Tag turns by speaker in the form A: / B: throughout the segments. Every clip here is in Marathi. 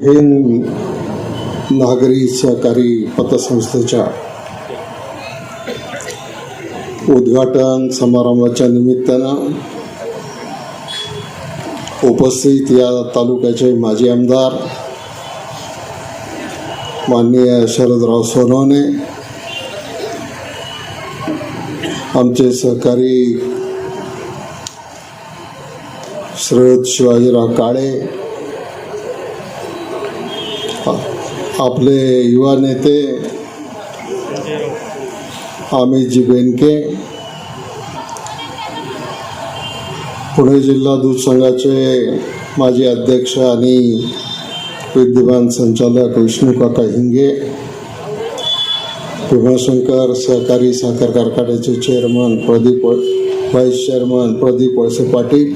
A: हे नागरी सहकारी पतसंस्थेच्या उद्घाटन समारंभाच्या निमित्तानं उपस्थित या तालुक्याचे माजी आमदार माननीय शरदराव सोनवणे आमचे सहकारी श्रद शिवाजीराव काळे आपले युवा नेते अमितजी बेनके पुणे जिल्हा दूध संघाचे माजी अध्यक्ष आणि विद्यमान संचालक विष्णू काका हिंगे भीमाशंकर सहकारी साखर कारखान्याचे chairman Pradeep vice chairman Pradeep Walse Patil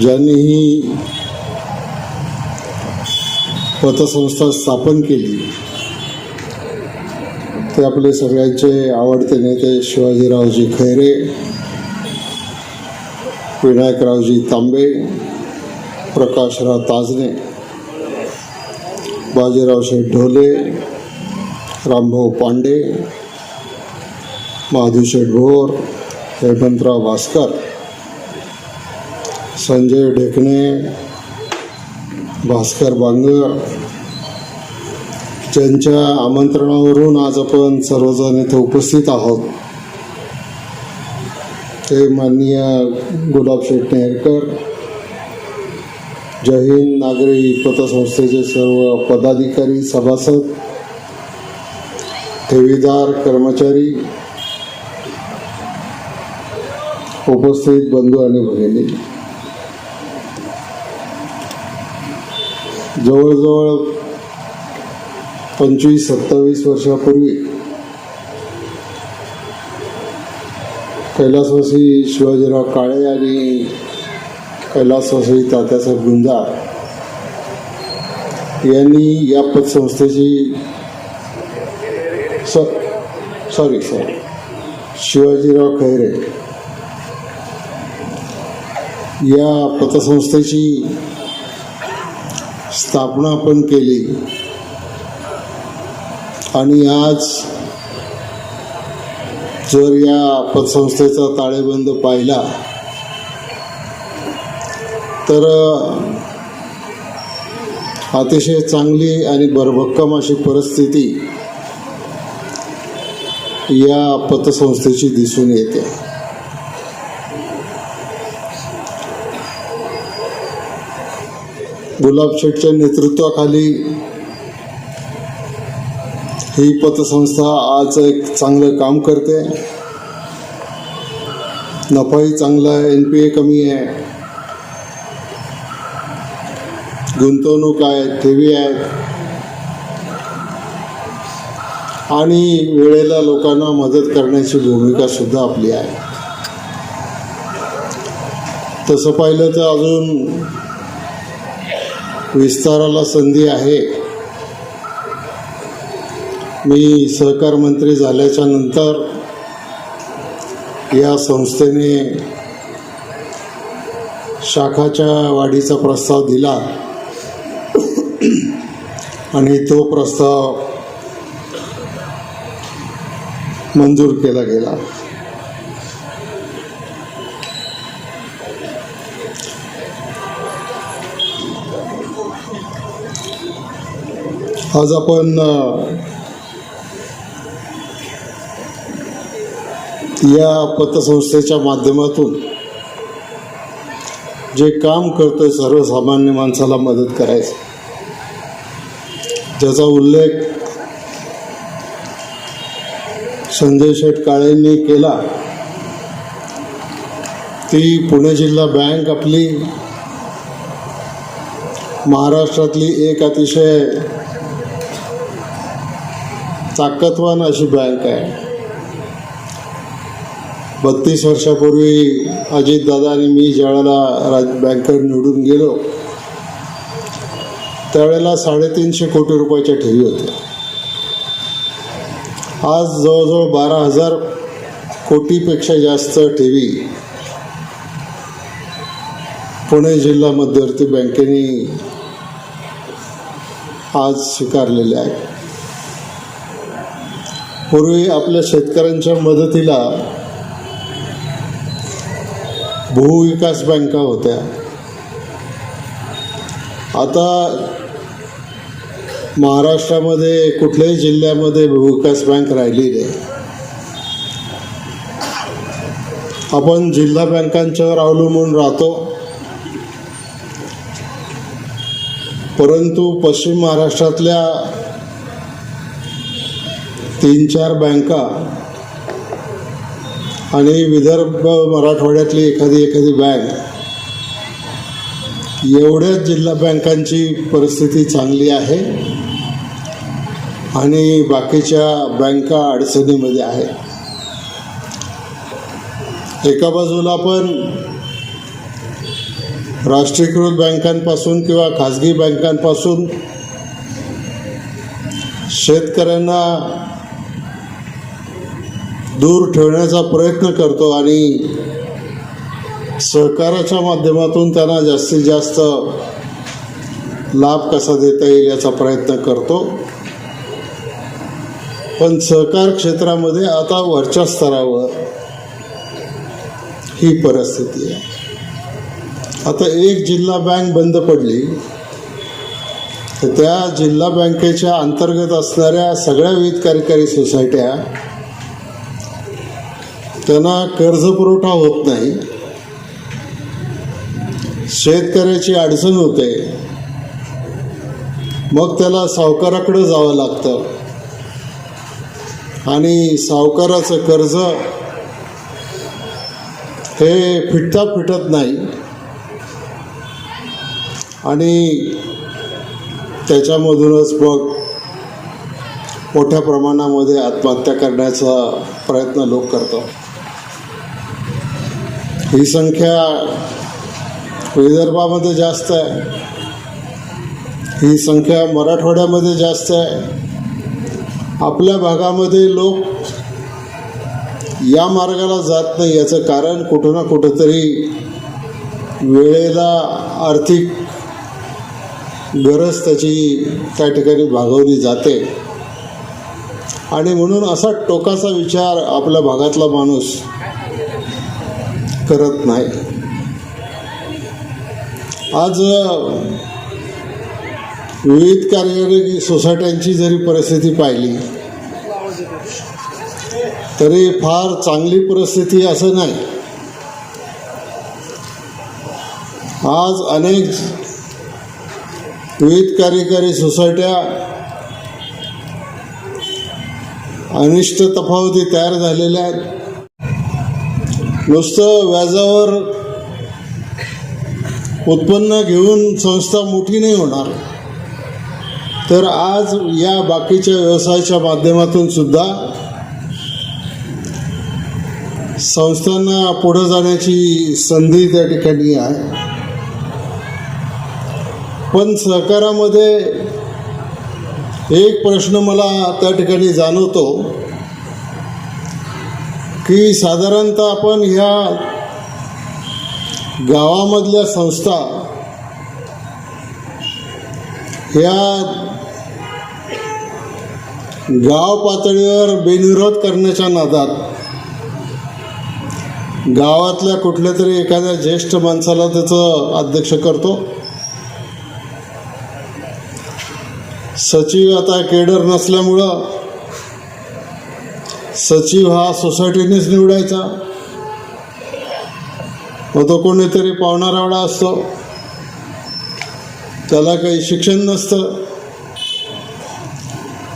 A: ज्यांनी ही पतसंस्था स्थापन केली. ते आपले सगळ्यांचे आवडते नेते शिवाजीरावजी खैरे विनायकरावजी तांबे प्रकाशराव ताजने बाजीरावशे ढोले रामभाऊ पांडे महादूशेठ भोर हेमंतराव भास्कर संजय ढेकणे भास्कर बांगर. ज्यांच्या आमंत्रणावरून आज आपण सर्वजण इथे उपस्थित आहोत. ते माननीय गुलाबशेठ नेरकर. जहीन नागरी पतसंस्थेचे सर्व पदाधिकारी सभासद ठेवीदार कर्मचारी उपस्थित बंधू आणि भगिनी. जवळजवळ पंचवीस सत्तावीस वर्षापूर्वी कैलासवासी शिवाजीराव काळे आणि कैलासवासी तात्यासाहेब गुंजार यांनी या पतसंस्थेची स सॉरी सॉरी शिवाजीराव खैरे या पतसंस्थेची स्थापना पण केली. आणि आज जर या पतसंस्थेचा ताळेबंद पाहिला तर अतिशय चांगली आणि भरभक्कम अशी परिस्थिती या पतसंस्थेची दिसून येते. गुलाब शेठच्या नेतृत्वाखाली ही पतसंस्था आज एक चांगलं काम करते. नफाही चांगला आहे एन पी ए कमी आहे. गुंतवणूक आहे ठेवी आहेत. आणि वेळेला लोकांना मदत करण्याची भूमिका सुद्धा आपली आहे. तसं पाहिलं तर अजून विस्ताराला संधी आहे. मी सहकार मंत्री झाल्याच्यानंतर या संस्थेने शाखाच्या वाढीचा प्रस्ताव दिला. आणि तो प्रस्ताव मंजूर केला गेला. आज आपण या पतसंस्थेच्या माध्यमातून जे काम करतोय सर्वसामान्य माणसाला मदत करायचं. ज्याचा उल्लेख संजय शेठ काळेंनी केला ती पुणे जिल्हा बँक आपली महाराष्ट्रातली एक अतिशय ताकदवान अशी बँक आहे. बत्तीस वर्षापूर्वी अजितदादा आणि मी ज्यावेळेला राज बँकर निवडून गेलो त्यावेळेला साडेतीनशे कोटी रुपयाच्या ठेवी होत्या. आज जवळजवळ बारा हजार कोटीपेक्षा जास्त ठेवी पुणे जिल्हा मध्यवर्ती बँकेने आज स्वीकारलेल्या आहेत. पूर्वी आपल्या शेतकऱ्यांच्या मदतीला भूविकास बँका होत्या. आता महाराष्ट्रामध्ये कुठल्याही जिल्ह्यामध्ये भूविकास बँक राहिली नाही. आपण जिल्हा बँकांच्यावर अवलंबून राहतो. परंतु पश्चिम महाराष्ट्रातल्या तीन चार बँका आणि विदर्भ मराठवाड्यातली एखादी एखादी बँक एवढ्याच जिल्हा बँकांची परिस्थिती चांगली आहे आणि बाकीच्या बँका अडचणीमध्ये आहेत एका बाजूला आपण राष्ट्रीयकृत बँकांपासून किंवा खाजगी बँकांपासून शेतकऱ्यांना दूर ठेवण्याचा प्रयत्न करतो आणि सहकाराच्या माध्यमातून त्यांना जास्तीत जास्त लाभ कसा देता येईल याचा प्रयत्न करतो. पण सहकार क्षेत्रामध्ये आता वरच्या स्तरावर ही परिस्थिती आहे. आता एक जिल्हा बँक बंद पडली तर त्या जिल्हा बँकेच्या अंतर्गत असणाऱ्या सगळ्या विविध कार्यकारी सोसायट्या त्यांना कर्ज पुरवठा होत नाही. शेतकऱ्याची अडचण होते. मग त्याला सावकाराकडे जावं लागतं. आणि सावकाराचं कर्ज हे फिटता फिटत नाही. आणि त्याच्यामधूनच मग मोठ्या प्रमाणामध्ये आत्महत्या करण्याचा प्रयत्न लोक करतात. ही संख्या विदर्भामध्ये जास्त आहे. ही संख्या मराठवाड्यामध्ये जास्त आहे. आपल्या भागामध्ये लोक या मार्गाला जात नाही याचं कारण कुठं ना कुठंतरी वेळेला आर्थिक गरज त्याची त्या ठिकाणी भागवली जाते. आणि म्हणून असा टोकाचा विचार आपल्या भागातला माणूस करत नाही. आज विविध कार्यकारी सोसायट्यांची जरी परिस्थिती पाहिली तरी फार चांगली परिस्थिती असं नाही. आज अनेक विविध कार्यकारी सोसायट्या अनिष्ट तफावती तयार झालेल्या आहेत. नुसतं व्याजावर उत्पन्न घेऊन संस्था मोठी नाही होणार. तर आज या बाकीच्या व्यवसायाच्या माध्यमातून सुद्धा संस्थांना पुढं जाण्याची संधी त्या ठिकाणी आहे. पण सहकारामध्ये एक प्रश्न मला त्या ठिकाणी जाणवतो. की साधारणतः आपण ह्या गावामधल्या संस्था ह्या गाव पातळीवर बेनिरोध करण्याच्या नादात गावातल्या कुठल्या तरी एखाद्या ज्येष्ठ माणसाला त्याचं अध्यक्ष करतो. सचिव आता केडर नसल्यामुळं सचिव हा सोसायटीनेच निवडायचा. मग तो कोणीतरी पावणारावडा असतो. त्याला काही शिक्षण नसतं.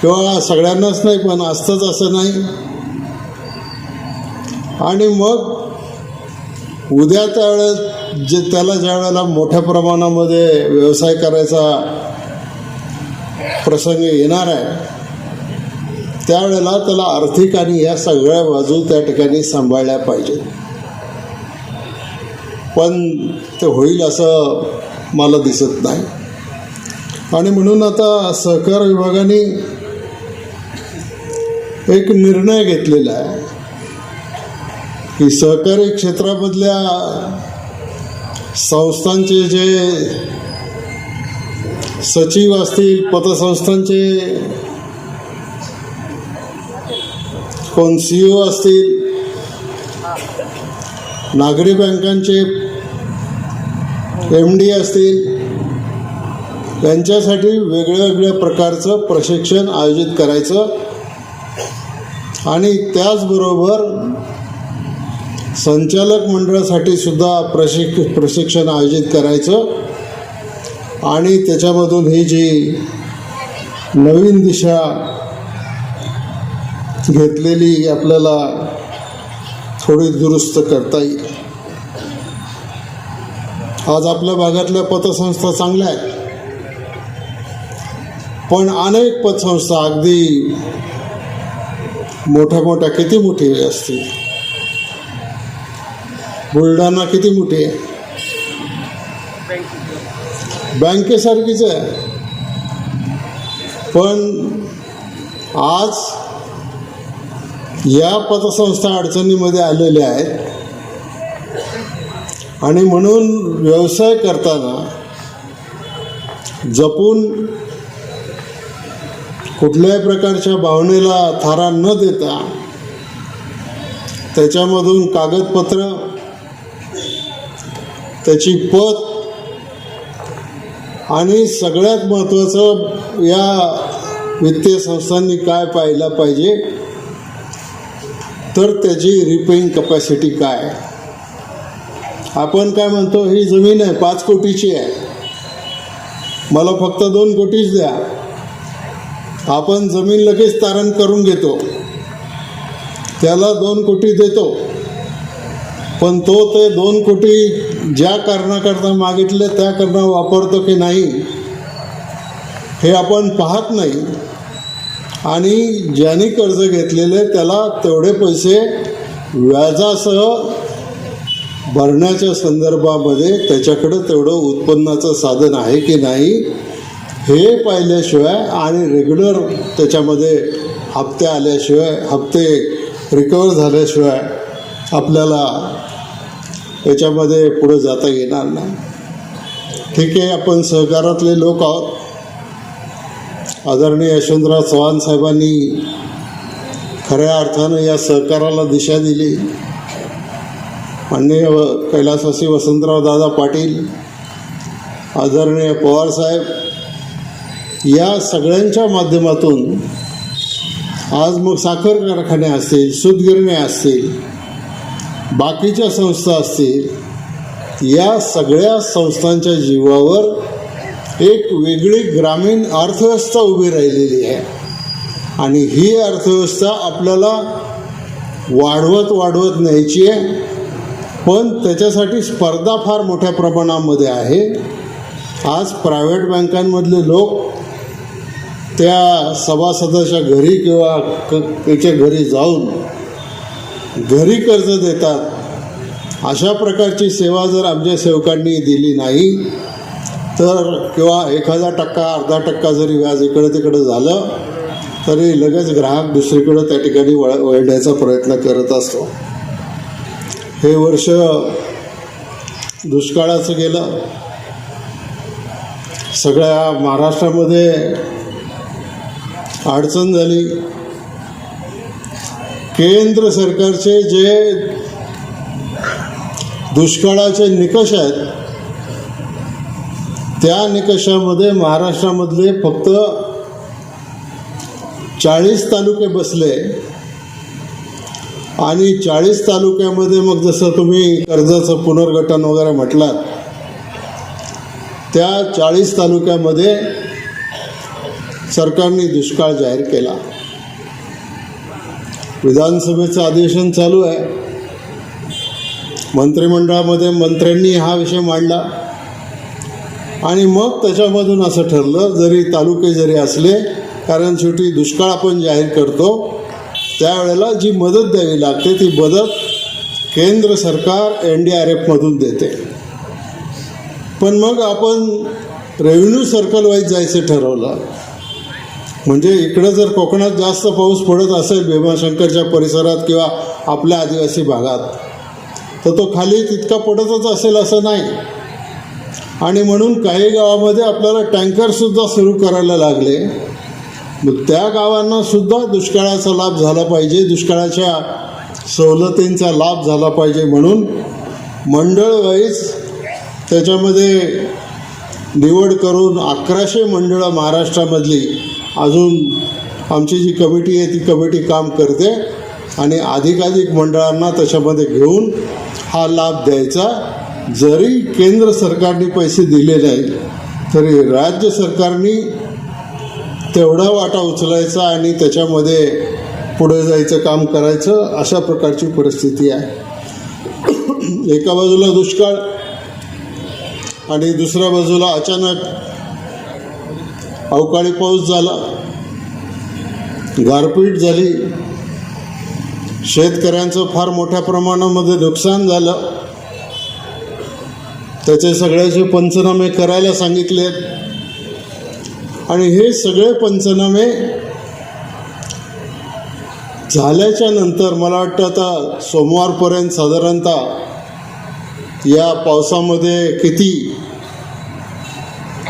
A: किंवा सगळ्यांनाच नाही पण असतंच असं नाही. आणि मग उद्या त्यावेळेस जे त्याला ज्या वेळेला मोठ्या प्रमाणामध्ये व्यवसाय करायचा प्रसंग येणार आहे त्यावेळेला त्याला आर्थिक आणि ह्या सगळ्या बाजू त्या ठिकाणी सांभाळल्या पाहिजेत. पण ते होईल असं मला दिसत नाही. आणि म्हणून आता सहकार विभागाने एक निर्णय घेतलेला आहे की सहकारी क्षेत्रामधल्या संस्थांचे जे सचिव असतील पतसंस्थांचे कोण सी ओ असतील नागरी बँकांचे एम डी असतील यांच्यासाठी वेगळ्या वेगळ्या प्रकारचं प्रशिक्षण आयोजित करायचं. आणि त्याचबरोबर संचालक मंडळासाठी सुद्धा प्रशिक प्रशिक्षण आयोजित करायचं. आणि त्याच्यामधून ही जी नवीन दिशा घेतलेली आपल्याला थोडी दुरुस्त करता येईल. आज आपल्या भागातल्या पतसंस्था चांगल्या आहेत. पण अनेक पतसंस्था अगदी मोठ्या मोठ्या किती मोठी असतील? बुलढाणा किती मोठी आहे? बँकेसारखीच आहे. पण आज या पतसंस्था अडचणीमध्ये आलेल्या आहेत. आणि म्हणून व्यवसाय करताना जपून कुठल्याही प्रकारच्या भावनेला थारा न देता त्याच्यामधून कागदपत्र त्याची पत आणि सगळ्यात महत्त्वाचं या वित्तीय संस्थांनी काय पाहिलं पाहिजे तर त्याची रिपेईंग कपॅसिटी काय? आपण काय म्हणतो ही जमीन आहे पाच कोटीची आहे. मला फक्त दोन कोटीच द्या. आपण जमीन लगेच तारण करून घेतो. त्याला दोन कोटी देतो. पण तो ते दोन कोटी ज्या कारणाकरता मागितले त्या कारण वापरतो की नाही हे आपण पाहत नाही. आणि ज्याने कर्ज घेतलेले त्याला तेवढे पैसे व्याजासह भरण्याच्या संदर्भामध्ये त्याच्याकडं तेवढं उत्पन्नाचं साधन आहे की नाही हे पाहिल्याशिवाय आणि रेग्युलर त्याच्यामध्ये हप्ते आल्याशिवाय हप्ते रिकवर झाल्याशिवाय आपल्याला याच्यामध्ये पुढे जाता येणार नाही. ठीक आहे आपण सहकारातले लोक आहोत. आदरणीय यशवंतराव चव्हाण साहेबांनी खऱ्या अर्थानं या सहकाराला दिशा दिली. माननीय व- कैलासवासी वसंतराव दादा पाटील आदरणीय पवारसाहेब या सगळ्यांच्या माध्यमातून आज मग साखर कारखाने असतील सुतगिरण्या असतील बाकीच्या संस्था असतील या सगळ्या संस्थांच्या जीवावर एक वेगळी ग्रामीण अर्थव्यवस्था उभी राहिलेली आहे. आणि ही अर्थव्यवस्था आपल्याला वाढवत वाढवत न्यायची आहे. पण त्याच्यासाठी स्पर्धा फार मोठ्या प्रमाणामध्ये आहे. आज प्रायव्हेट बँकांमधले लोक त्या सभासदाच्या घरी किंवा क त्याच्या घरी जाऊन घरी कर्ज देतात. अशा प्रकारची सेवा जर आमच्या सेवकांनी दिली नाही तर किंवा एखादा टक्का अर्धा टक्का जरी व्याज इकडं तिकडं झालं तरी लगेच ग्राहक दुसरीकडं त्या ठिकाणी वळ वळण्याचा प्रयत्न करत असतो. हे वर्ष दुष्काळाचं गेलं. सगळ्या महाराष्ट्रामध्ये अडचण झाली. केंद्र सरकारचे जे दुष्काळाचे निकष आहेत त्या निकषामध्ये महाराष्ट्रामधले फक्त चाळीस तालुके बसले. आणि चाळीस तालुक्यामध्ये मग जसं तुम्ही कर्जाचं पुनर्गठन वगैरे म्हटलात त्या चाळीस तालुक्यामध्ये सरकारने दुष्काळ जाहीर केला. विधानसभेचं अधिवेशन चालू आहे. मंत्रिमंडळामध्ये मंत्र्यांनी हा विषय मांडला. आणि मग त्याच्यामधून असं ठरलं जरी तालुके जरी असले कारण शेवटी दुष्काळ आपण जाहीर करतो त्यावेळेला जी मदत द्यावी लागते ती मदत केंद्र सरकार एन डी आर एफमधून देते. पण मग आपण रेव्हेन्यू सर्कल वाईज जायचं ठरवलं. म्हणजे इकडं जर कोकणात जास्त पाऊस पडत असेल भीमाशंकरच्या परिसरात किंवा आपल्या आदिवासी भागात तर तो खाली तितका पडतच असेल असं नाही. आणि म्हणून काही गावामध्ये आपल्याला टँकरसुद्धा सुरू करायला लागले. मग त्या गावांना सुद्धा दुष्काळाचा लाभ झाला पाहिजे दुष्काळाच्या सवलतींचा लाभ झाला पाहिजे म्हणून मंडळ वाईज त्याच्यामध्ये निवड करून अकराशे मंडळं महाराष्ट्रामधली अजून आमची जी कमिटी आहे ती कमिटी काम करते आणि अधिकाधिक मंडळांना त्याच्यामध्ये घेऊन हा लाभ द्यायचा. जरी केंद्र सरकारने पैसे दिले नाही तरी राज्य सरकारने तेवढा वाटा उचलायचा आणि त्याच्यामध्ये पुढे जायचं काम करायचं अशा प्रकारची परिस्थिती आहे. एका बाजूला दुष्काळ आणि दुसऱ्या बाजूला अचानक अवकाळी पाऊस झाला गारपीट झाली शेतकऱ्यांचं फार मोठ्या प्रमाणामध्ये नुकसान झालं. त्याचे सगळ्याचे पंचनामे करायला सांगितलेत. आणि हे सगळे पंचनामे झाल्याच्यानंतर मला वाटतं आता सोमवारपर्यंत साधारणतः या पावसामध्ये किती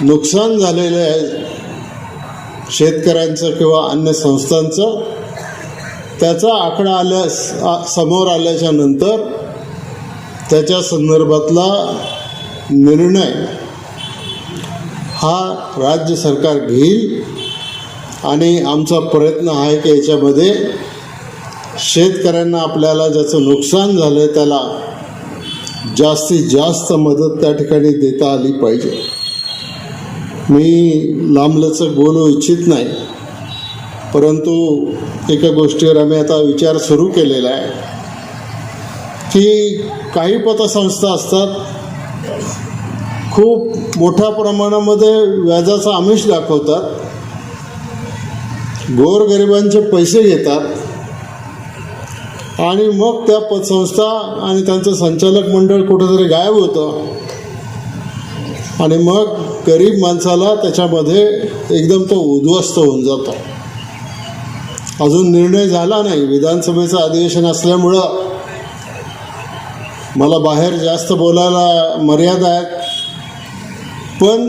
A: नुकसान झालेलं आहे शेतकऱ्यांचं किंवा अन्य संस्थांचं त्याचा आकडा आल्यास समोर आल्याच्यानंतर त्याच्या संदर्भातला निर्णय हा राज्य सरकार घेईल आणि आमचा प्रयत्न आहे की याच्यामध्ये शेतकऱ्यांना आपल्याला ज्याचं नुकसान झालं आहे त्याला जास्तीत जास्त मदत त्या ठिकाणी देता आली पाहिजे. मी लांबलचक बोलू इच्छित नाही परंतु एका गोष्टीवर आम्ही आता विचार सुरू केलेला आहे की काही पतसंस्था असतात खूप मोठ्या प्रमाणामध्ये व्याजाचा आमिष दाखवतात. गोरगरिबांचे पैसे घेतात. आणि मग त्या पतसंस्था आणि त्यांचं संचालक मंडळ कुठेतरी गायब होतं. आणि मग गरीब माणसाला त्याच्यामध्ये एकदम तो उद्ध्वस्त होऊन जातो. अजून निर्णय झाला नाही. विधानसभेचं अधिवेशन असल्यामुळं. मला बाहेर जास्त बोलायला मर्यादा आहेत. पण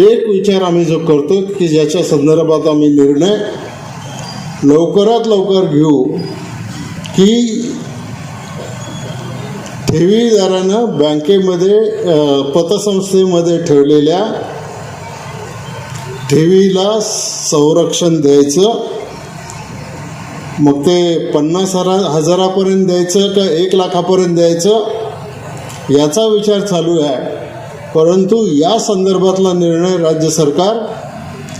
A: एक विचार आम्ही जो करतो की ज्याच्या संदर्भात आम्ही निर्णय लवकरात लवकर घेऊ की ठेवीदारानं बँकेमध्ये पतसंस्थेमध्ये ठेवलेल्या ठेवीला संरक्षण द्यायचं मग ते पन्नास हरा हजारापर्यंत द्यायचं का एक लाखापर्यंत द्यायचं याचा विचार चालू आहे. परंतु या संदर्भातला निर्णय राज्य सरकार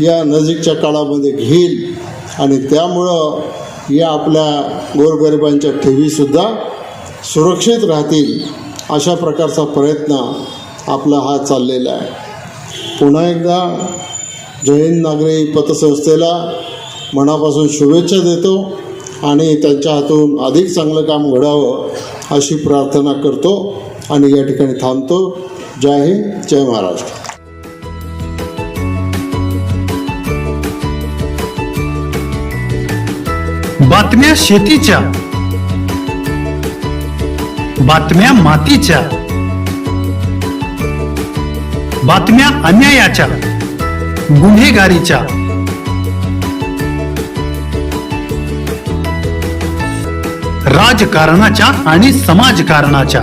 A: या नजीकच्या काळामध्ये घेईल आणि त्यामुळं या आपल्या गोरगरिबांच्या ठेवीसुद्धा सुरक्षित राहतील अशा प्रकारचा प्रयत्न आपला हा चाललेला आहे. पुन्हा एकदा जैन नागरी पतसंस्थेला मनापासून शुभेच्छा देतो आणि त्यांच्या हातून अधिक चांगलं काम घडावं अशी प्रार्थना करतो आणि या ठिकाणी थांबतो. जय हिंद जय महाराष्ट्र.
B: बातम्या शेतीच्या. बातम्या मातीच्या. बातम्या अन्यायाच्या. गुन्हेगारीच्या. राजकारणाच्या आणि समाजकारणाच्या.